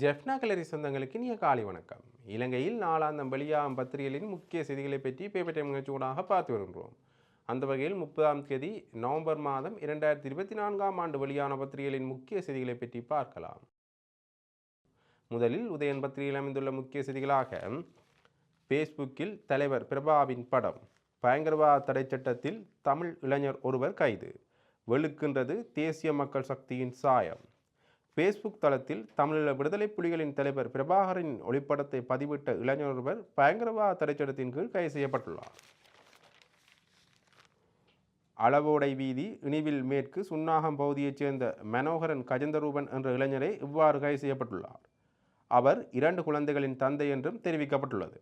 ஜெஃப்னா கலரி சொந்தங்களுக்கு இனிய காலை வணக்கம். இலங்கையில் நாளாந்தம் வெளியாகும் பத்திரிகைகளின் முக்கிய செய்திகளை பற்றி பேப்பர் டைம் நிகழ்ச்சியூடாக பார்த்து வருகின்றோம். அந்த வகையில் முப்பதாம் தேதி நவம்பர் மாதம் இரண்டாயிரத்தி இருபத்தி நான்காம் ஆண்டு வெளியான பத்திரிகைகளின் முக்கிய செய்திகளை பற்றி பார்க்கலாம். முதலில் உதயன் பத்திரிகையில் அமைந்துள்ள முக்கிய செய்திகளாக ஃபேஸ்புக்கில் தலைவர் பிரபாவின் படம் பயங்கரவாத தடை சட்டத்தில் தமிழ் இளைஞர் ஒருவர் கைது வெளுக்கின்றது தேசிய மக்கள் சக்தியின் சாயம். ஃபேஸ்புக் தளத்தில் தமிழீழ விடுதலை புலிகளின் தலைவர் பிரபாகரின் ஒளிப்படத்தை பதிவிட்ட இளைஞர் ஒருவர் பயங்கரவாத தடைச்சட்டத்தின் கீழ் கைது செய்யப்பட்டுள்ளார். அளவோடை வீதி இனிவில் மேற்கு சுன்னாகம் பகுதியைச் சேர்ந்த மனோகரன் கஜந்தரூபன் என்ற இளைஞரை இவ்வாறு கைது செய்யப்பட்டுள்ளார். அவர் இரண்டு குழந்தைகளின் தந்தை என்றும் தெரிவிக்கப்பட்டுள்ளது.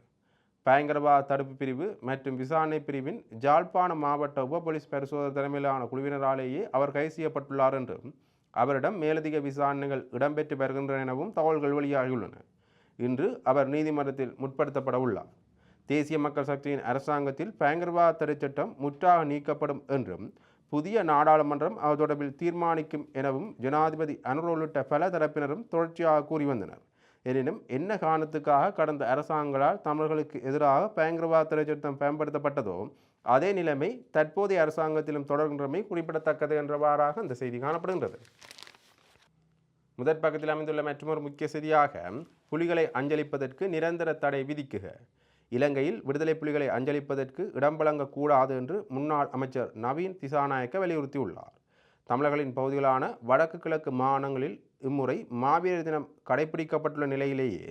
பயங்கரவாத தடுப்பு பிரிவு மற்றும் விசாரணை பிரிவின் ஜாழ்ப்பாண மாவட்ட உப போலீஸ் பரிசோதனை தலைமையிலான குழுவினராலேயே அவர் கைது செய்யப்பட்டுள்ளார் என்றும் அவரிடம் மேலதிக விசாரணைகள் இடம்பெற்று வருகின்றன எனவும் தகவல்கள் வெளியாகியுள்ளன. இன்று அவர் நீதிமன்றத்தில் முற்படுத்தப்பட உள்ளார். தேசிய மக்கள் சக்தியின் அரசாங்கத்தில் பயங்கரவாத தடைச்சட்டம் முற்றாக நீக்கப்படும் என்றும் புதிய நாடாளுமன்றம் அது தொடர்பில் தீர்மானிக்கும் எனவும் ஜனாதிபதி அனுர் உள்ளிட்ட பல தரப்பினரும் தொடர்ச்சியாக கூறி வந்தனர். எனினும் என்ன காரணத்துக்காக கடந்த அரசாங்கங்களால் தமிழர்களுக்கு எதிராக பயங்கரவாத திரைச்சட்டம் பயன்படுத்தப்பட்டதோ அதே நிலைமை தற்போதைய அரசாங்கத்திலும் தொடர்கின்றமை குறிப்பிடத்தக்கது என்றவாறாக இந்த செய்தி காணப்படுகின்றது. முதற் பக்கத்தில் அமைந்துள்ள மற்றொரு முக்கிய செய்தியாக புலிகளை அஞ்சலிப்பதற்கு நிரந்தர தடை விதிக்குக. இலங்கையில் விடுதலை புலிகளை அஞ்சலிப்பதற்கு இடம் வழங்கக்கூடாது என்று முன்னாள் அமைச்சர் நவீன் திசாநாயக்க வலியுறுத்தியுள்ளார். தமிழர்களின் பகுதிகளான வடக்கு கிழக்கு மாகாணங்களில் இம்முறை மாவீரர் தினம் கடைபிடிக்கப்பட்டுள்ள நிலையிலேயே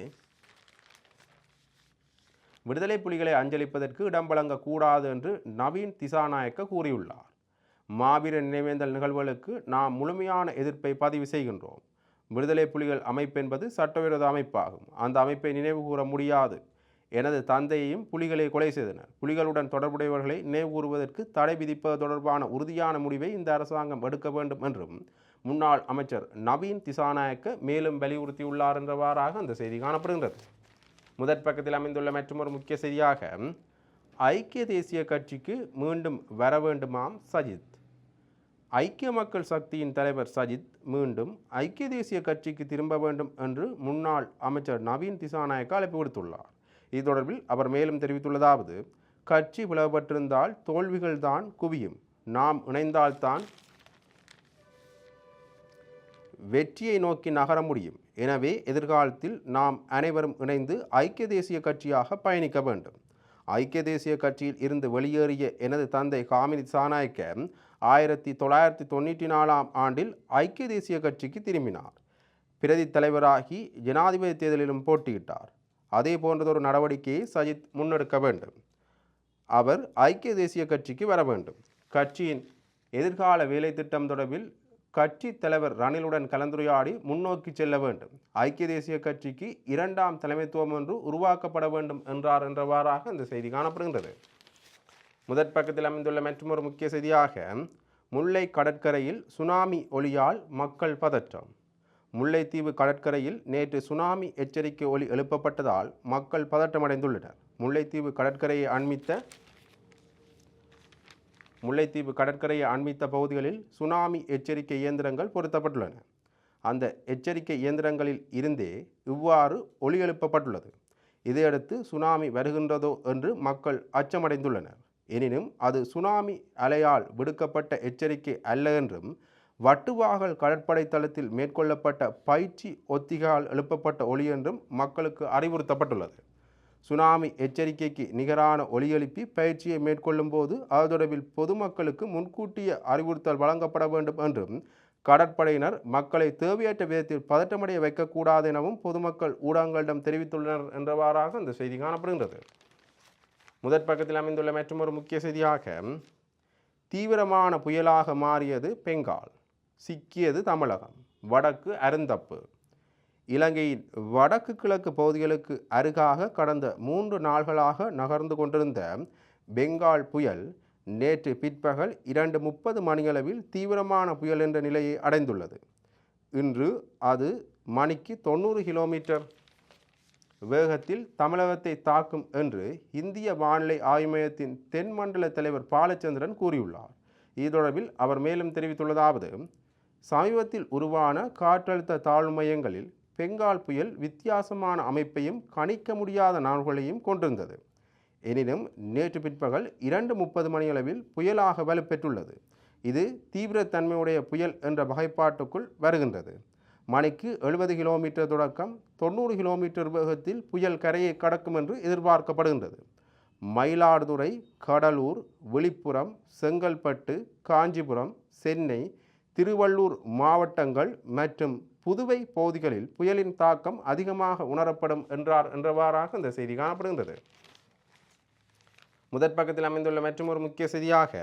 விடுதலை புலிகளை அஞ்சலிப்பதற்கு இடம் வழங்கக்கூடாது என்று நவீன் திசாநாயக்க கூறியுள்ளார். மாவீர நினைவேந்தல் நிகழ்வுகளுக்கு நாம் முழுமையான எதிர்ப்பை பதிவு செய்கின்றோம். விடுதலை புலிகள் அமைப்பு என்பது சட்டவிரோத அமைப்பாகும். அந்த அமைப்பை நினைவு கூற முடியாது. எனது தந்தையையும் புலிகளை கொலை செய்தனர். புலிகளுடன் தொடர்புடையவர்களை நினைவு கூறுவதற்கு தடை விதிப்பது தொடர்பான உறுதியான முடிவை இந்த அரசாங்கம் எடுக்க வேண்டும் என்றும் முன்னாள் அமைச்சர் நவீன் திசாநாயக்க மேலும் வலியுறுத்தியுள்ளார் என்றவாறாக அந்த செய்தி காணப்படுகின்றது. முதற் பக்கத்தில் அமைந்துள்ள மற்றொரு முக்கிய செய்தியாக ஐக்கிய தேசிய கட்சிக்கு மீண்டும் வர வேண்டுமாம் சஜித். ஐக்கிய மக்கள் சக்தியின் தலைவர் சஜித் மீண்டும் ஐக்கிய தேசிய கட்சிக்கு திரும்ப வேண்டும் என்று முன்னாள் அமைச்சர் நவீன் திசாநாயக்க அழைப்பு விடுத்துள்ளார். இது தொடர்பில் அவர் மேலும் தெரிவித்துள்ளதாவது கட்சி பிளவுபட்டிருந்தால் தோல்விகள்தான் குவியும். நாம் இணைந்தால்தான் வெற்றியை நோக்கி நகர முடியும். எனவே எதிர்காலத்தில் நாம் அனைவரும் இணைந்து ஐக்கிய தேசிய கட்சியாக பயணிக்க வேண்டும். ஐக்கிய தேசிய கட்சியில் இருந்து வெளியேறிய எனது தந்தை காமினி சாநாயக்க ஆயிரத்தி தொள்ளாயிரத்தி தொண்ணூற்றி நாலாம் ஆண்டில் ஐக்கிய தேசிய கட்சிக்கு திரும்பினார். பிரதி தலைவராகி ஜனாதிபதி தேர்தலிலும் போட்டியிட்டார். அதே போன்றதொரு நடவடிக்கையை சஜித் முன்னெடுக்க வேண்டும். அவர் ஐக்கிய தேசிய கட்சிக்கு வர வேண்டும். கட்சியின் எதிர்கால வேலை திட்டம் தொடர்பில் கட்சி தலைவர் ரணிலுடன் கலந்துரையாடி முன்னோக்கி செல்ல வேண்டும். ஐக்கிய தேசிய கட்சிக்கு இரண்டாம் தலைமைத்துவம் ஒன்று உருவாக்கப்பட வேண்டும் என்றார் என்றவாறாக இந்த செய்தி காணப்படுகின்றது. முதற் பக்கத்தில் அமைந்துள்ள மற்றொரு முக்கிய செய்தியாக முல்லை கடற்கரையில் சுனாமி ஒளியால் மக்கள் பதற்றம். முல்லைத்தீவு கடற்கரையில் நேற்று சுனாமி எச்சரிக்கை ஒலி எழுப்பப்பட்டதால் மக்கள் பதற்றமடைந்துள்ளனர். முல்லைத்தீவு கடற்கரையை அண்மித்த முல்லைத்தீவு கடற்கரையை அண்மித்த பகுதிகளில் சுனாமி எச்சரிக்கை இயந்திரங்கள் பொருத்தப்பட்டுள்ளன. அந்த எச்சரிக்கை இயந்திரங்களில் இருந்தே இவ்வாறு ஒலி எழுப்பப்பட்டுள்ளது இதையடுத்து சுனாமி வருகின்றதோ என்று மக்கள் அச்சமடைந்துள்ளனர். எனினும் அது சுனாமி அலையால் விடுக்கப்பட்ட எச்சரிக்கை அல்ல என்றும் வட்டுவாகல் கடற்படை தளத்தில் மேற்கொள்ளப்பட்ட பயிற்சி ஒத்திகால் எழுப்பப்பட்ட ஒளி என்றும் மக்களுக்கு அறிவுறுத்தப்பட்டுள்ளது. சுனாமி எச்சரிக்கைக்கு நிகரான ஒலியெழுப்பி பயிற்சியை மேற்கொள்ளும் போது அது தொடர்பில் பொதுமக்களுக்கு முன்கூட்டிய அறிவுறுத்தல் வழங்கப்பட வேண்டும் என்றும் கடற்படையினர் மக்களை தேவையற்ற விதத்தில் பதற்றமடைய வைக்கக்கூடாது எனவும் பொதுமக்கள் ஊடகங்களிடம் தெரிவித்துள்ளனர் என்றவாறாக இந்த செய்தி காணப்படுகின்றது. முதற் பக்கத்தில் அமைந்துள்ள மற்றொரு முக்கிய செய்தியாக தீவிரமான புயலாக மாறியது பெங்கால் சிக்கியது தமிழகம் வடக்கு அருந்தப்பு. இலங்கையின் வடக்கு கிழக்கு பகுதிகளுக்கு அருகாக கடந்த மூன்று நாள்களாக நகர்ந்து கொண்டிருந்த பெங்கால் புயல் நேற்று பிற்பகல் இரண்டு முப்பது மணியளவில் தீவிரமான புயல் என்ற நிலையை அடைந்துள்ளது. இன்று அது மணிக்கு தொண்ணூறு கிலோமீட்டர் வேகத்தில் தமிழகத்தை தாக்கும் என்று இந்திய வானிலை ஆய்வு மையத்தின் தென்மண்டல தலைவர் பாலச்சந்திரன் கூறியுள்ளார். இது தொடர்பில் அவர் மேலும் தெரிவித்துள்ளதாவது சமீபத்தில் உருவான காற்றழுத்த தாழ்வு மையங்களில் பெங்கால் புயல் வித்தியாசமான அமைப்பையும் கணிக்க முடியாத நாள்களையும் கொண்டிருந்தது. எனினும் நேற்று பிற்பகல் இரண்டு முப்பது மணியளவில் புயலாக வலுப்பெற்றுள்ளது. இது தீவிரத்தன்மையுடைய புயல் என்ற வகைப்பாட்டுக்குள் வருகின்றது. மணிக்கு எழுபது கிலோமீட்டர் தொடக்கம் தொண்ணூறு கிலோமீட்டர் வேகத்தில் புயல் கரையை கடக்கும் என்று எதிர்பார்க்கப்படுகின்றது. மயிலாடுதுறை கடலூர் விழுப்புரம் செங்கல்பட்டு காஞ்சிபுரம் சென்னை திருவள்ளூர் மாவட்டங்கள் மற்றும் புதுவை பகுதிகளில் புயலின் தாக்கம் அதிகமாக உணரப்படும் என்றார் என்றவாறாக இந்த செய்தி காணப்படுகின்றது. முதற் பக்கத்தில் அமைந்துள்ள மற்றும் ஒரு முக்கிய செய்தியாக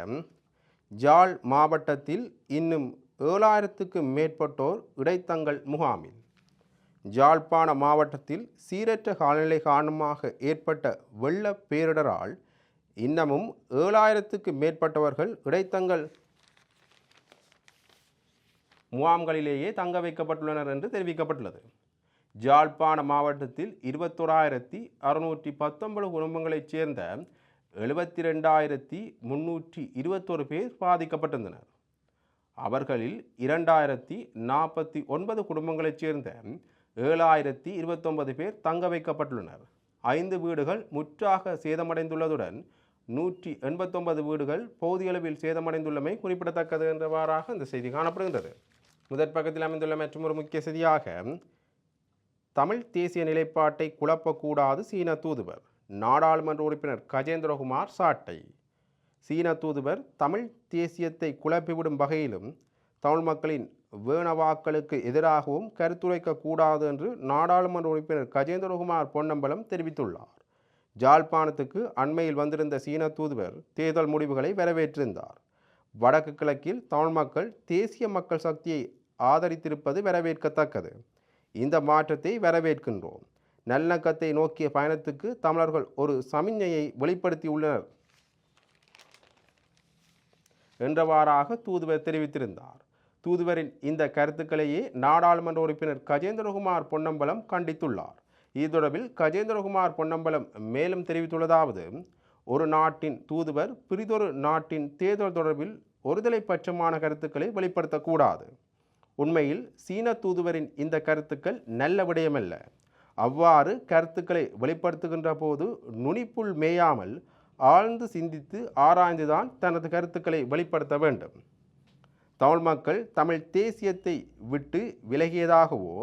ஜாழ் மாவட்டத்தில் இன்னும் ஏழாயிரத்துக்கு மேற்பட்டோர் இடைத்தங்கள் முகாமில். ஜாழ்ப்பாண மாவட்டத்தில் சீரற்ற காலநிலை காரணமாக ஏற்பட்ட வெள்ள பேரிடரால் இன்னமும் ஏழாயிரத்துக்கு மேற்பட்டவர்கள் இடைத்தங்கள் முகாம்களிலேயே தங்க வைக்கப்பட்டுள்ளனர் என்று தெரிவிக்கப்பட்டுள்ளது. ஜாழ்ப்பாண மாவட்டத்தில் இருபத்தோராயிரத்தி அறுநூற்றி பத்தொன்பது குடும்பங்களைச் சேர்ந்த எழுபத்தி ரெண்டாயிரத்தி முன்னூற்றி இருபத்தொரு பேர் பாதிக்கப்பட்டிருந்தனர். அவர்களில் இரண்டாயிரத்தி நாற்பத்தி ஒன்பது குடும்பங்களைச் சேர்ந்த ஏழாயிரத்தி இருபத்தொன்பது பேர் தங்க வைக்கப்பட்டுள்ளனர். ஐந்து வீடுகள் முற்றாக சேதமடைந்துள்ளதுடன் நூற்றி எண்பத்தொன்பது வீடுகள் பகுதியளவில் சேதமடைந்துள்ளமை குறிப்பிடத்தக்கது என்றவாறாக இந்த செய்தி காணப்படுகின்றது. முதற் பக்கத்தில் அமைந்துள்ள மற்றும் ஒரு முக்கிய செய்தியாக தமிழ் தேசிய நிலைப்பாட்டை குழப்பக்கூடாது சீன தூதுவர். நாடாளுமன்ற உறுப்பினர் கஜேந்திரகுமார் சாட்டை. சீன தூதுவர் தமிழ் தேசியத்தை குழப்பிவிடும் வகையிலும் தமிழ் மக்களின் வேணவாக்களுக்கு எதிராகவும் கருத்துரைக்கக்கூடாது என்று நாடாளுமன்ற உறுப்பினர் கஜேந்திரகுமார் பொன்னம்பலம் தெரிவித்துள்ளார். ஜாழ்ப்பாணத்துக்கு அண்மையில் வந்திருந்த சீன தூதுவர் தேர்தல் முடிவுகளை வரவேற்றிருந்தார். வடக்கு கிழக்கில் தமிழ் மக்கள் தேசிய மக்கள் சக்தியை ஆதரித்திருப்பது வரவேற்கத்தக்கது. இந்த மாற்றத்தை வரவேற்கின்றோம். நல்லக்கத்தை நோக்கிய பயணத்துக்கு தமிழர்கள் ஒரு சமிஞ்ஞையை வெளிப்படுத்தியுள்ளனர் என்றவாறாக தூதுவர் தெரிவித்திருந்தார். தூதுவரின் இந்த கருத்துக்களையே நாடாளுமன்ற உறுப்பினர் கஜேந்திரகுமார் பொன்னம்பலம் கண்டித்துள்ளார். இது தொடர்பில் கஜேந்திரகுமார் பொன்னம்பலம் மேலும் தெரிவித்துள்ளதாவது ஒரு நாட்டின் தூதுவர் பிரிதொரு நாட்டின் தேர்தல் தொடர்பில் ஒருதலை பட்சமான கருத்துக்களை வெளிப்படுத்தக்கூடாது. உண்மையில் சீன தூதுவரின் இந்த கருத்துக்கள் நல்ல விடயமல்ல. அவ்வாறு கருத்துக்களை வெளிப்படுத்துகின்ற போது நுனிப்புள் மேயாமல் ஆழ்ந்து சிந்தித்து ஆராய்ந்துதான் தனது கருத்துக்களை வெளிப்படுத்த வேண்டும். தமிழ் மக்கள் தமிழ் தேசியத்தை விட்டு விலகியதாகவோ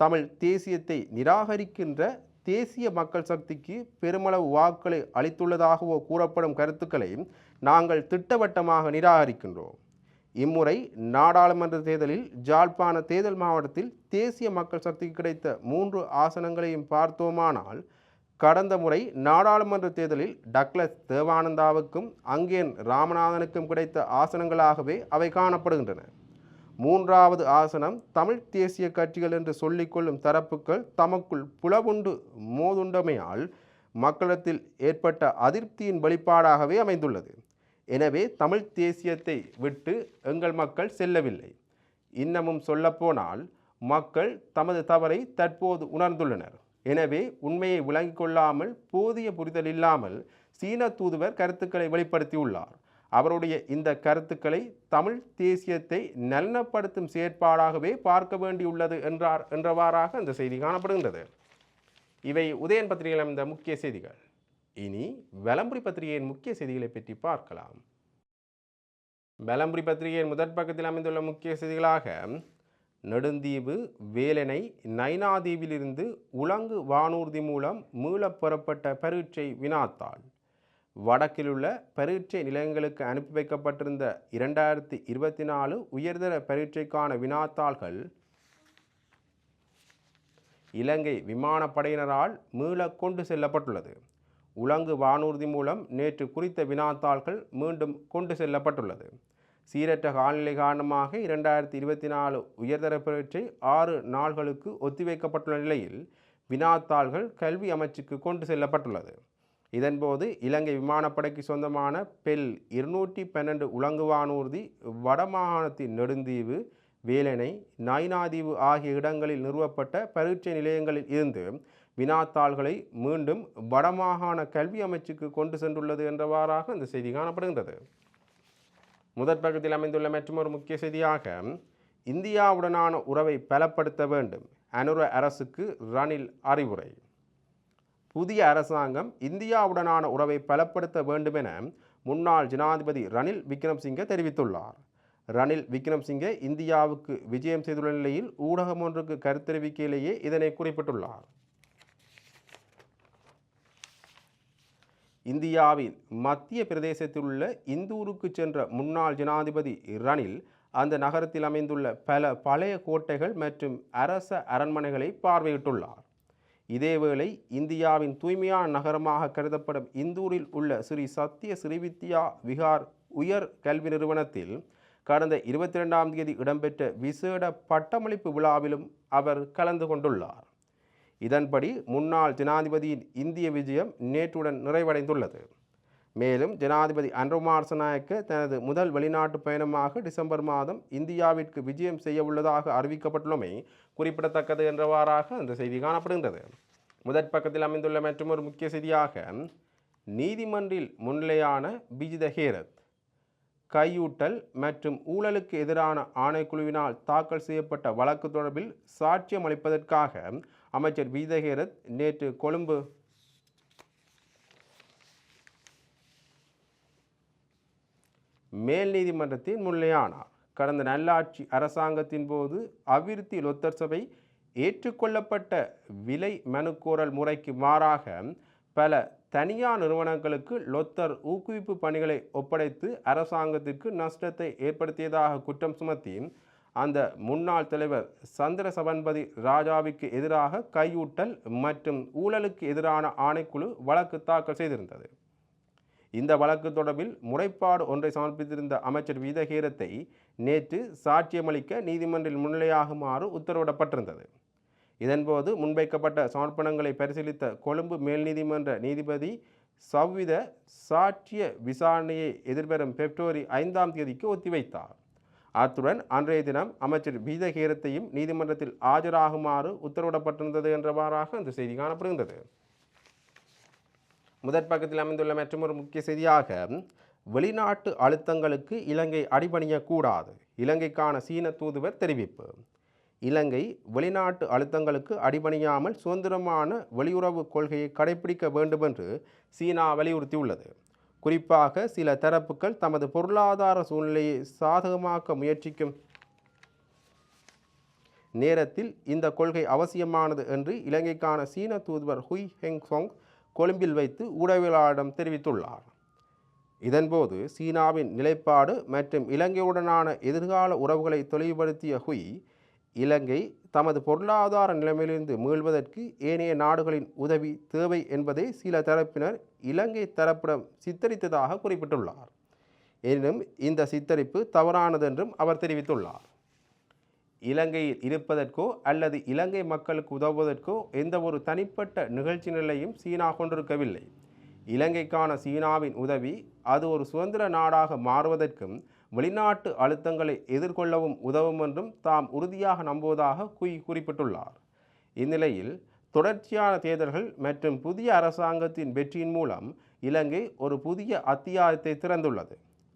தமிழ் தேசியத்தை நிராகரிக்கின்ற தேசிய மக்கள் சக்திக்கு பெருமளவு வாக்களை அளித்துள்ளதாகவோ கூறப்படும் கருத்துக்களை நாங்கள் திட்டவட்டமாக நிராகரிக்கின்றோம். இம்முறை நாடாளுமன்ற தேர்தலில் ஜாழ்ப்பாண தேர்தல் மாவட்டத்தில் தேசிய மக்கள் சக்திக்கு கிடைத்த மூன்று ஆசனங்களையும் பார்த்தோமானால் கடந்த முறை நாடாளுமன்ற தேர்தலில் டக்ளஸ் தேவானந்தாவுக்கும் அங்கேன் ராமநாதனுக்கும் கிடைத்த ஆசனங்களாகவே அவை காணப்படுகின்றன. மூன்றாவது ஆசனம் தமிழ் தேசிய கட்சிகள் என்று சொல்லிக்கொள்ளும் தரப்புகள் தமக்குள் புலவுண்டு மோதுண்டமையால் மக்களிடத்தில் ஏற்பட்ட அதிருப்தியின் வெளிப்பாடாகவே அமைந்துள்ளது. எனவே தமிழ் தேசியத்தை விட்டு எங்கள் மக்கள் செல்லவில்லை. இன்னமும் சொல்லப்போனால் மக்கள் தமது தவறை தற்போது உணர்ந்துள்ளனர். எனவே உண்மையை விளங்கிக் கொள்ளாமல் போதிய புரிதல் இல்லாமல் சீன தூதுவர் கருத்துக்களை வெளிப்படுத்தியுள்ளார். அவருடைய இந்த கருத்துக்களை தமிழ் தேசியத்தை நலனப்படுத்தும் செயற்பாடாகவே பார்க்க வேண்டியுள்ளது என்றார் என்றவாறாக அந்த செய்தி காணப்படுகின்றது. இவை உதயன் பத்திரிகையில் அமைந்த முக்கிய செய்திகள். இனி வலம்புரி பத்திரிகையின் முக்கிய செய்திகளை பற்றி பார்க்கலாம். வலம்புரி பத்திரிகையின் முதற் பக்கத்தில் அமைந்துள்ள முக்கிய செய்திகளாக நெடுந்தீவு வேலனை நைனாதீவிலிருந்து உலங்கு வானூர்தி மூலம் மீளப் பெறப்பட்ட பரீட்சை வினாத்தாள். வடக்கிலுள்ள பரீட்சை நிலையங்களுக்கு அனுப்பி வைக்கப்பட்டிருந்த இரண்டாயிரத்தி இருபத்தி நாலு உயர்தர பரீட்சைக்கான வினாத்தாள்கள் இலங்கை விமானப்படையினரால் மீள கொண்டு செல்லப்பட்டுள்ளது. உலங்கு வானூர்தி மூலம் நேற்று குறித்த வினாத்தாள்கள் மீண்டும் கொண்டு செல்லப்பட்டுள்ளது. சீரற்ற காலநிலை காரணமாக இரண்டாயிரத்தி இருபத்தி நாலு உயர்தர பரீட்சை ஆறு நாள்களுக்கு ஒத்திவைக்கப்பட்டுள்ள நிலையில் வினாத்தாள்கள் கல்வி அமைச்சுக்கு கொண்டு செல்லப்பட்டுள்ளது. இதன்போது இலங்கை விமானப்படைக்கு சொந்தமான பெல் இருநூற்றி பன்னெண்டு உலங்கு வானூர்தி வடமாகாணத்தின் நெடுந்தீவு வேலனை நாய்னாதீவு ஆகிய இடங்களில் நிறுவப்பட்ட பரீட்சை நிலையங்களில் இருந்து வினாத்தாள்களை மீண்டும் வடமாகாண கல்வி அமைச்சுக்கு கொண்டு சென்றுள்ளது என்றவாறாக இந்த செய்தி காணப்படுகின்றது. முதற் பக்கத்தில் அமைந்துள்ள மற்றொரு முக்கிய செய்தியாக இந்தியாவுடனான உறவை பலப்படுத்த வேண்டும் அனுர அரசுக்கு ரணில் அறிவுரை. புதிய அரசாங்கம் இந்தியாவுடனான உறவை பலப்படுத்த வேண்டும் என முன்னாள் ஜனாதிபதி ரணில் விக்ரம்சிங்கே தெரிவித்துள்ளார். ரணில் விக்ரம்சிங்கே இந்தியாவுக்கு விஜயம் செய்துள்ள நிலையில் ஊடகம் ஒன்றுக்கு கருத்தெரிவிக்கையிலேயே இதனை குறிப்பிட்டுள்ளார். இந்தியாவின் மத்திய பிரதேசத்தில் உள்ள இந்தூருக்கு சென்ற முன்னாள் ஜனாதிபதி ரணில் அந்த நகரத்தில் அமைந்துள்ள பல பழைய கோட்டைகள் மற்றும் அரச அரண்மனைகளை பார்வையிட்டுள்ளார். இதேவேளை இந்தியாவின் தூய்மையான நகரமாக கருதப்படும் இந்தூரில் உள்ள ஸ்ரீ சத்திய ஸ்ரீவித்யா விகார் உயர் கல்வி நிறுவனத்தில் கடந்த இருபத்தி ரெண்டாம் தேதி இடம்பெற்ற விசேட பட்டமளிப்பு விழாவிலும் அவர் கலந்து கொண்டுள்ளார். இதன்படி முன்னாள் ஜனாதிபதியின் இந்திய விஜயம் நேற்றுடன் நிறைவடைந்துள்ளது. மேலும் ஜனாதிபதி அன்ருமார் தனது முதல் வெளிநாட்டு பயணமாக டிசம்பர் மாதம் இந்தியாவிற்கு விஜயம் செய்ய உள்ளதாக அறிவிக்கப்பட்டுள்ளமை குறிப்பிடத்தக்கது என்றவாறாக அந்த செய்தி காணப்படுகின்றது. முதற் பக்கத்தில் அமைந்துள்ள மற்றொரு முக்கிய செய்தியாக நீதிமன்றில் முன்னிலையான பிஜித ஹேரத் கையூட்டல் மற்றும் ஊழலுக்கு எதிரான ஆணைக்குழுவினால் தாக்கல் செய்யப்பட்ட வழக்கு தொடர்பில் சாட்சியம் அளிப்பதற்காக அமைச்சர் பீதஹேரத் நேற்று கொழும்பு மேல் நீதிமன்றத்தின் முன்னிலையானார். கடந்த நல்லாட்சி அரசாங்கத்தின் போது அபிவிருத்தி லொத்தர் சபை ஏற்றுக்கொள்ளப்பட்ட விலை மனுக்கோரல் முறைக்கு மாறாக பல தனியார் நிறுவனங்களுக்கு லொத்தர் ஊக்குவிப்பு பணிகளை ஒப்படைத்து அரசாங்கத்திற்கு நஷ்டத்தை ஏற்படுத்தியதாக குற்றம் சுமத்தி அந்த முன்னாள் தலைவர் சந்திர சபன்பதி ராஜாவிற்கு எதிராக கையூட்டல் மற்றும் ஊழலுக்கு எதிரான ஆணைக்குழு வழக்கு தாக்கல் செய்திருந்தது. இந்த வழக்கு தொடர்பில் முறைப்பாடு ஒன்றை சமர்ப்பித்திருந்த அமைச்சர் வீதகீரத்தை நேற்று சாட்சியமளிக்க நீதிமன்றில் முன்னிலையாகுமாறு உத்தரவிடப்பட்டிருந்தது. இதன்போது முன்வைக்கப்பட்ட சமர்ப்பணங்களை பரிசீலித்த கொழும்பு மேல் நீதிமன்ற நீதிபதி சவ்வித சாட்சிய விசாரணையை எதிர்வரும் பிப்ரவரி ஐந்தாம் தேதிக்கு ஒத்திவைத்தார். அத்துடன் அன்றைய தினம் அமைச்சர் பீதகீரத்தையும் நீதிமன்றத்தில் ஆஜராகுமாறு உத்தரவிடப்பட்டிருந்தது என்றவாறாக அந்த செய்தி காணப்படுகின்றது. முதற் பக்கத்தில் அமைந்துள்ள மற்றொரு முக்கிய செய்தியாக வெளிநாட்டு அழுத்தங்களுக்கு இலங்கை அடிபணியக்கூடாது. இலங்கைக்கான சீன தூதுவர் தெரிவிப்பு. இலங்கை வெளிநாட்டு அழுத்தங்களுக்கு அடிபணியாமல் சுதந்திரமான வெளியுறவு கொள்கையை கடைபிடிக்க வேண்டும் என்று சீனா வலியுறுத்தியுள்ளது. குறிப்பாக சில தரப்புகள் தமது பொருளாதார சூழ்நிலையை சாதகமாக்க முயற்சிக்கும் நேரத்தில் இந்த கொள்கை அவசியமானது என்று இலங்கைக்கான சீன தூதுவர் ஹுய் ஹெங் சோங் கொழும்பில் வைத்து ஊடகவியலாளரிடம் தெரிவித்துள்ளார். இதன்போது சீனாவின் நிலைப்பாடு மற்றும் இலங்கையுடனான எதிர்கால உறவுகளை தெளிவுபடுத்திய ஹுய் இலங்கை தமது பொருளாதார நிலைமையிலிருந்து மீள்வதற்கு ஏனைய நாடுகளின் உதவி தேவை என்பதை சில தரப்பினர் இலங்கை தரப்பிடம் சித்தரித்ததாக குறிப்பிட்டுள்ளார். எனினும் இந்த சித்தரிப்பு தவறானது என்றும் அவர் தெரிவித்துள்ளார். இலங்கையில் இருப்பதற்கோ அல்லது இலங்கை மக்களுக்கு உதவுவதற்கோ எந்த ஒரு தனிப்பட்ட நிகழ்ச்சி நிலையும் சீனா கொண்டிருக்கவில்லை. இலங்கைக்கான சீனாவின் உதவி அது ஒரு சுதந்திர நாடாக மாறுவதற்கும் வெளிநாட்டு அழுத்தங்களை எதிர்கொள்ளவும் உதவும் என்றும் தாம் உறுதியாக நம்புவதாக குய் குறிப்பிட்டுள்ளார். இந்நிலையில் தொடர்ச்சியான தேர்தல்கள் மற்றும் புதிய அரசாங்கத்தின் வெற்றியின் மூலம் இலங்கை ஒரு புதிய அத்தியாயத்தை திறந்துள்ளது.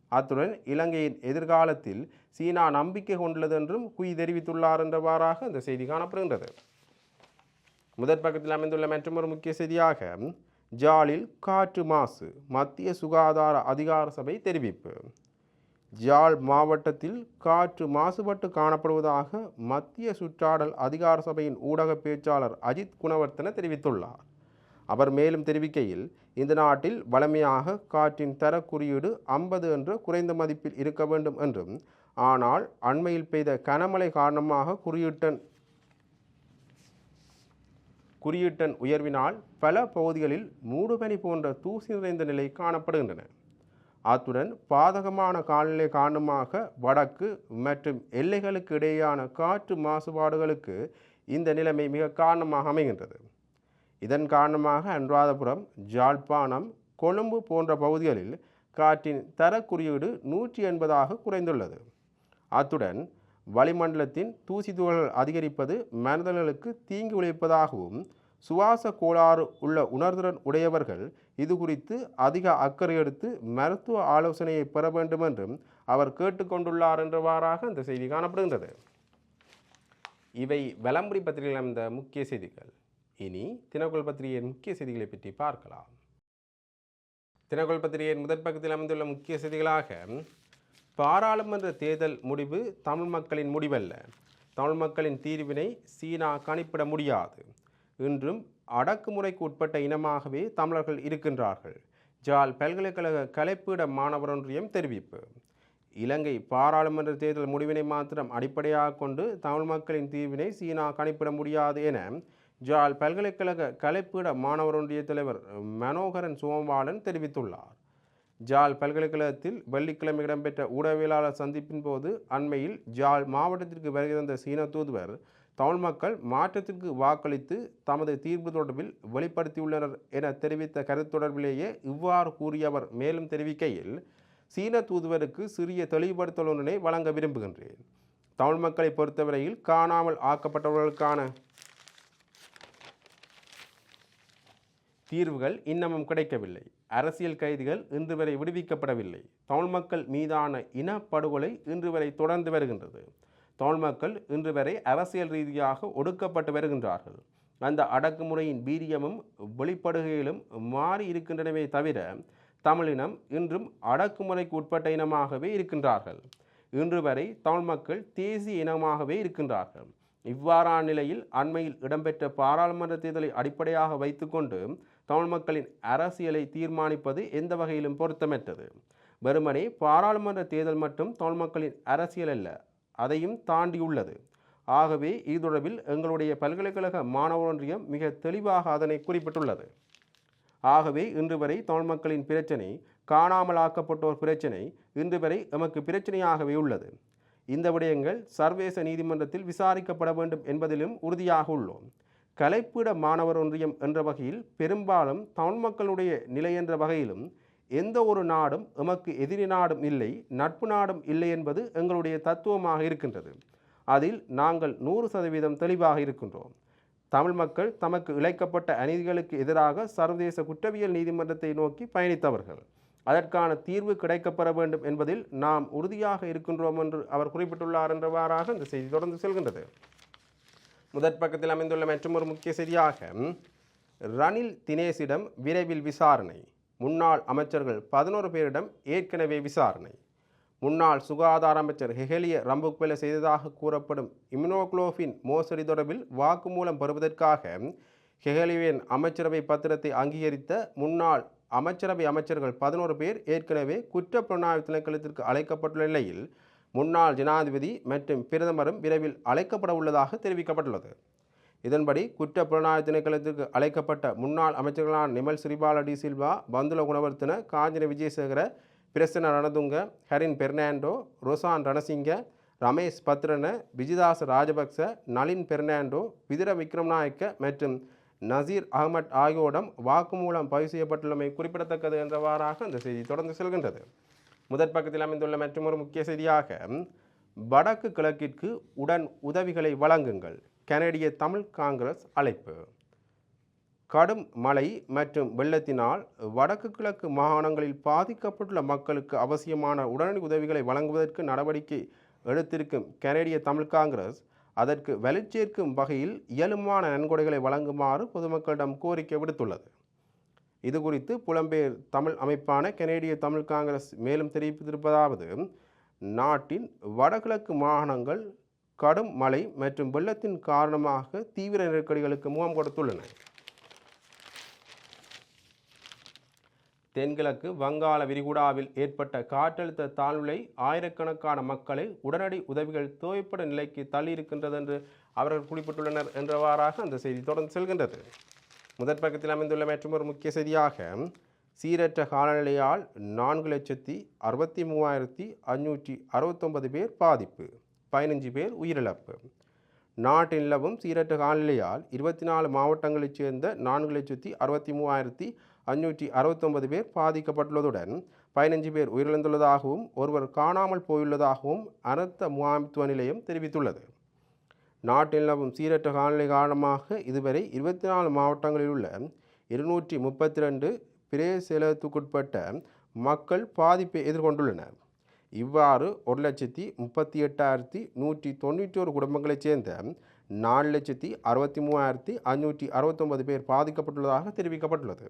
அத்துடன் இலங்கையின் எதிர்காலத்தில் சீனா நம்பிக்கை கொண்டுள்ளது என்றும் குய் தெரிவித்துள்ளார் என்றவாறாக இந்த செய்தி காணப்படுகின்றது. முதற் பக்கத்தில் அமைந்துள்ள மற்றொரு முக்கிய செய்தியாக ஜாலில் காற்று மாசு மத்திய சுகாதார அதிகார சபை தெரிவிப்பு. ஜாழ் மாவட்டத்தில் காற்று மாசுபட்டு காணப்படுவதாக மத்திய சுற்றாடல் அதிகார சபையின் ஊடக பேச்சாளர் அஜித் குணவர்த்தன தெரிவித்துள்ளார். அவர் மேலும் தெரிவிக்கையில் இந்த நாட்டில் வளமையாக காற்றின் தர குறியீடு ஐம்பது என்ற குறைந்த மதிப்பில் இருக்க வேண்டும் என்றும் ஆனால் அண்மையில் பெய்த கனமழை காரணமாக குறியீட்டன் குறியீட்டன் உயர்வினால் பல பகுதிகளில் மூடுபனி போன்ற தூசி நிறைந்த நிலை காணப்படுகின்றன. அத்துடன் பாதகமான காலநிலை காரணமாக வடக்கு மற்றும் எல்லைகளுக்கு இடையேயான காற்று மாசுபாடுகளுக்கு இந்த நிலைமை மிக காரணமாக அமைகின்றது. இதன் காரணமாக அனுராதபுரம் ஜாழ்ப்பாணம் கொழும்பு போன்ற பகுதிகளில் காற்றின் தர குறியீடு நூற்றி எண்பதாக குறைந்துள்ளது. அத்துடன் வளிமண்டலத்தின் தூசி துகள்கள் அதிகரிப்பது மனிதர்களுக்கு தீங்கு விளைவிப்பதாகவும் சுவாச கோளாறு உள்ள உணர்திறன் உடையவர்கள் இது குறித்து அதிக அக்கறை எடுத்து மருத்துவ ஆலோசனையை பெற வேண்டும் என்றும் அவர் கேட்டுக்கொண்டுள்ளார் என்றவாறாக இந்த செய்தி காணப்படுகின்றது. இவை வலம்புரி பத்திரிகையில் அமைந்த முக்கிய செய்திகள். இனி தினக்குள் பத்திரிகையின் முக்கிய செய்திகளை பற்றி பார்க்கலாம். தினக்குள் பத்திரிகையின் முதற் பக்கத்தில் அமைந்துள்ள முக்கிய செய்திகளாக பாராளுமன்ற தேர்தல் முடிவு தமிழ் மக்களின் முடிவல்ல. தமிழ் மக்களின் தீர்வினை சீனா கணிப்பிட முடியாது. இன்றும் அடக்குமுறைக்கு உட்பட்ட இனமாகவே தமிழர்கள் இருக்கின்றார்கள். ஜால் பல்கலைக்கழக கலைப்பீட மாணவர் ஒன்றியம் தெரிவிப்பு. இலங்கை பாராளுமன்ற தேர்தல் முடிவினை மாத்திரம் அடிப்படையாக கொண்டு தமிழ் மக்களின் தீர்வினை சீனா கணிப்பிட முடியாது என ஜால் பல்கலைக்கழக கலைப்பீட மாணவருடைய தலைவர் மனோகரன் சோமபாலன் தெரிவித்துள்ளார். ஜால் பல்கலைக்கழகத்தில் வெள்ளிக்கிழமை இடம்பெற்ற ஊடகவியலாளர் சந்திப்பின் போது அண்மையில் ஜால் மாவட்டத்திற்கு வருகை தந்த சீன தூதுவர் தமிழ் மக்கள் மாற்றத்திற்கு வாக்களித்து தமது தீர்ப்பு தொடர்பில் வெளிப்படுத்தியுள்ளனர் என தெரிவித்த கருத்து தொடர்பிலேயே இவ்வாறு கூறிய அவர் மேலும் தெரிவிக்கையில் சீன தூதுவருக்கு சிறிய தெளிவுபடுத்தல் ஒன்றினை வழங்க விரும்புகின்றேன். தமிழ் மக்களை பொறுத்தவரையில் காணாமல் ஆக்கப்பட்டவர்களுக்கான தீர்வுகள் இன்னமும் கிடைக்கவில்லை. அரசியல் கைதிகள் இன்று வரை விடுவிக்கப்படவில்லை. தமிழ் மக்கள் மீதான இனப்படுகொலை இன்று வரை தொடர்ந்து வருகின்றது. தமிழ் மக்கள் இன்று வரை அரசியல் ரீதியாக ஒடுக்கப்பட்டு வருகின்றார்கள். அந்த அடக்குமுறையின் வீரியமும் வெளிப்படுகையிலும் மாறி இருக்கின்றனவே தவிர தமிழினம் இன்றும் அடக்குமுறைக்கு உட்பட்ட இனமாகவே இருக்கின்றார்கள். இன்று வரை தமிழ் மக்கள் தேசிய இனமாகவே இருக்கின்றார்கள். இவ்வாறான நிலையில் அண்மையில் இடம்பெற்ற பாராளுமன்ற தேர்தலை அடிப்படையாக வைத்துக்கொண்டு தமிழ் மக்களின் அரசியலை தீர்மானிப்பது எந்த வகையிலும் பொருத்தமற்றது. வெறுமனே பாராளுமன்ற தேர்தல் மட்டும் தமிழ் மக்களின் அரசியல் அல்ல அதையும் தாண்டியுள்ளது. ஆகவே இது தொடர்பில் எங்களுடைய பல்கலைக்கழக மாணவர் ஒன்றியம் மிக தெளிவாக அதனை குறிப்பிட்டுள்ளது. ஆகவே இன்று வரை தமிழ் மக்களின் பிரச்சனை காணாமலாக்கப்பட்டோர் பிரச்சனை இன்று வரை எமக்கு பிரச்சனையாகவே உள்ளது. இந்த விடயங்கள் சர்வதேச நீதிமன்றத்தில் விசாரிக்கப்பட வேண்டும் என்பதிலும் உறுதியாக உள்ளோம். கலைப்பீட மாணவர் ஒன்றியம் என்ற வகையில் பெரும்பாலும் தமிழ் மக்களுடைய நிலை என்ற வகையிலும் எந்த ஒரு நாடும் எமக்கு எதிரி நாடும் இல்லை நட்பு நாடும் இல்லை என்பது எங்களுடைய தத்துவமாக இருக்கின்றது. அதில் நாங்கள் நூறு சதவீதம் தெளிவாக இருக்கின்றோம். தமிழ் மக்கள் தமக்கு இழைக்கப்பட்ட அநீதிகளுக்கு எதிராக சர்வதேச குற்றவியல் நீதிமன்றத்தை நோக்கி பயணித்தவர்கள். அதற்கான தீர்வு கிடைக்கப்பெற வேண்டும் என்பதில் நாம் உறுதியாக இருக்கின்றோம் என்று அவர் குறிப்பிட்டுள்ளார் என்றவாறாக இந்த செய்தி தொடர்ந்து செல்கின்றது. முதற் பக்கத்தில் அமைந்துள்ள மற்றொரு முக்கிய செய்தியாக ரணில் தினேஷிடம் விரைவில் விசாரணை. முன்னாள் அமைச்சர்கள் பதினோரு பேரிடம் ஏற்கனவே விசாரணை. முன்னாள் சுகாதார அமைச்சர் ஹெஹெலிய ரம்புக்வெல செய்ததாக கூறப்படும் இம்யூனோகுளோஃபின் மோசடி தொடர்பில் வாக்குமூலம் பெறுவதற்காக ஹெஹலிவின் அமைச்சரவை பத்திரத்தை அங்கீகரித்த முன்னாள் அமைச்சரவை அமைச்சர்கள் பதினோரு பேர் ஏற்கனவே குற்றப்புலனாய்வு திணைக்களத்திற்கு அழைக்கப்பட்டுள்ள நிலையில் முன்னாள் ஜனாதிபதி மற்றும் பிரதமரும் விரைவில் அழைக்கப்பட உள்ளதாக தெரிவிக்கப்பட்டுள்ளது. இதன்படி குற்ற புலனாய்வு திணைக்களத்திற்கு அழைக்கப்பட்ட முன்னாள் அமைச்சர்களான நிமல் சிறிபால டி சில்வா பந்துல குணவர்த்தன காஞ்சன விஜயசேகர பிரசன ரணதுங்க ஹரின் பெர்னாண்டோ ரொசான் ரணசிங்க ரமேஷ் பத்ரன விஜிதாஸ் ராஜபக்ச நளின் பெர்னாண்டோ விதிர விக்ரம்நாயக்க மற்றும் நசீர் அகமட் ஆகியோரிடம் வாக்குமூலம் பதிவு செய்யப்பட்டுள்ளமை குறிப்பிடத்தக்கது என்றவாறாக அந்த செய்தி தொடர்ந்து செல்கின்றது. முதற் பக்கத்தில் அமைந்துள்ள மற்றொரு முக்கிய செய்தியாக வடக்கு கிழக்கிற்கு உடன் உதவிகளை வழங்குங்கள். கனடிய தமிழ் காங்கிரஸ் அழைப்பு. கடும் மழை மற்றும் வெள்ளத்தினால் வடக்கு கிழக்கு மாகாணங்களில் பாதிக்கப்பட்டுள்ள மக்களுக்கு அவசியமான உடனடி உதவிகளை வழங்குவதற்கு நடவடிக்கை எடுத்திருக்கும் கனடிய தமிழ் காங்கிரஸ் அதற்கு வலுச்சேர்க்கும் வகையில் இயலுமான நன்கொடைகளை வழங்குமாறு பொதுமக்களிடம் கோரிக்கை விடுத்துள்ளது. இது குறித்து புலம்பெயர் தமிழ் அமைப்பான கனேடிய தமிழ் காங்கிரஸ் மேலும் தெரிவித்திருப்பதாவது நாட்டின் வடகிழக்கு மாகாணங்கள் கடும் மழை மற்றும் வெள்ளத்தின் காரணமாக தீவிர நெருக்கடிகளுக்கு முகம் கொடுத்துள்ளன. தென்கிழக்கு வங்காள விரிகுடாவில் ஏற்பட்ட காற்றழுத்த தாழ்வுலை ஆயிரக்கணக்கான மக்களை உடனடி உதவிகள் தேவைப்பட நிலைக்கு தள்ளியிருக்கின்றது என்று அவர்கள் குறிப்பிட்டுள்ளனர் என்றவாறாக அந்த செய்தி தொடர்ந்து செல்கின்றது. முதற் பக்கத்தில் அமைந்துள்ள மற்றொரு முக்கிய செய்தியாக சீரற்ற காலநிலையால் நான்கு லட்சத்தி அறுபத்தி மூவாயிரத்தி அஞ்சூற்றி அறுபத்தொன்பது பேர் பாதிப்பு பதினஞ்சு பேர் உயிரிழப்பு. நாட்டில் நிலவும் சீரற்ற காலநிலையால் இருபத்தி நாலு மாவட்டங்களைச் சேர்ந்த நான்கு லட்சத்தி அறுபத்தி மூவாயிரத்தி அஞ்சூற்றி அறுபத்தொன்பது பேர் பாதிக்கப்பட்டுள்ளதுடன் பதினஞ்சு பேர் உயிரிழந்துள்ளதாகவும் ஒருவர் காணாமல் போயுள்ளதாகவும் அனர்த்த முகாமித்துவ நிலையம் தெரிவித்துள்ளது. நாட்டில் நிலவும் சீரற்ற காலநிலை காரணமாக இதுவரை இருபத்தி நாலு மாவட்டங்களில் உள்ள இருநூற்றி முப்பத்தி ரெண்டு பிரேசலத்துக்குட்பட்ட மக்கள் பாதிப்பை எதிர்கொண்டுள்ளனர் இவ்வாறு ஒரு லட்சத்தி முப்பத்தி எட்டாயிரத்தி நூற்றி தொண்ணூற்றி ஒரு குடும்பங்களைச் சேர்ந்த நாலு லட்சத்தி அறுபத்தி மூவாயிரத்தி அஞ்சூற்றி அறுபத்தொன்பது பேர் பாதிக்கப்பட்டுள்ளதாக தெரிவிக்கப்பட்டுள்ளது.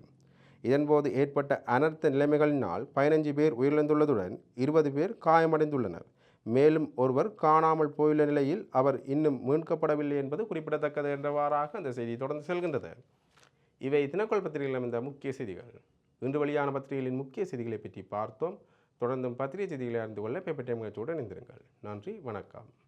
இதன்போது ஏற்பட்ட அனர்த்த நிலைமைகளினால் பதினஞ்சு பேர் உயிரிழந்துள்ளதுடன் இருபது பேர் காயமடைந்துள்ளனர். மேலும் ஒருவர் காணாமல் போயுள்ள நிலையில் அவர் இன்னும் மீட்கப்படவில்லை என்பது குறிப்பிடத்தக்கது என்றவாறாக அந்த செய்தி தொடர்ந்து செல்கின்றது. இவை தினக்கோள் பத்திரிகையில் அமைந்த முக்கிய செய்திகள். இன்று வெளியான பத்திரிகைகளின் முக்கிய செய்திகளை பற்றி பார்த்தோம். தொடர்ந்தும் பத்திரிகை செய்திகளை அறிந்து கொள்ள பேப்பர் டைம் நிகழ்ச்சியுடன் இணைந்திருங்கள். நன்றி வணக்கம்.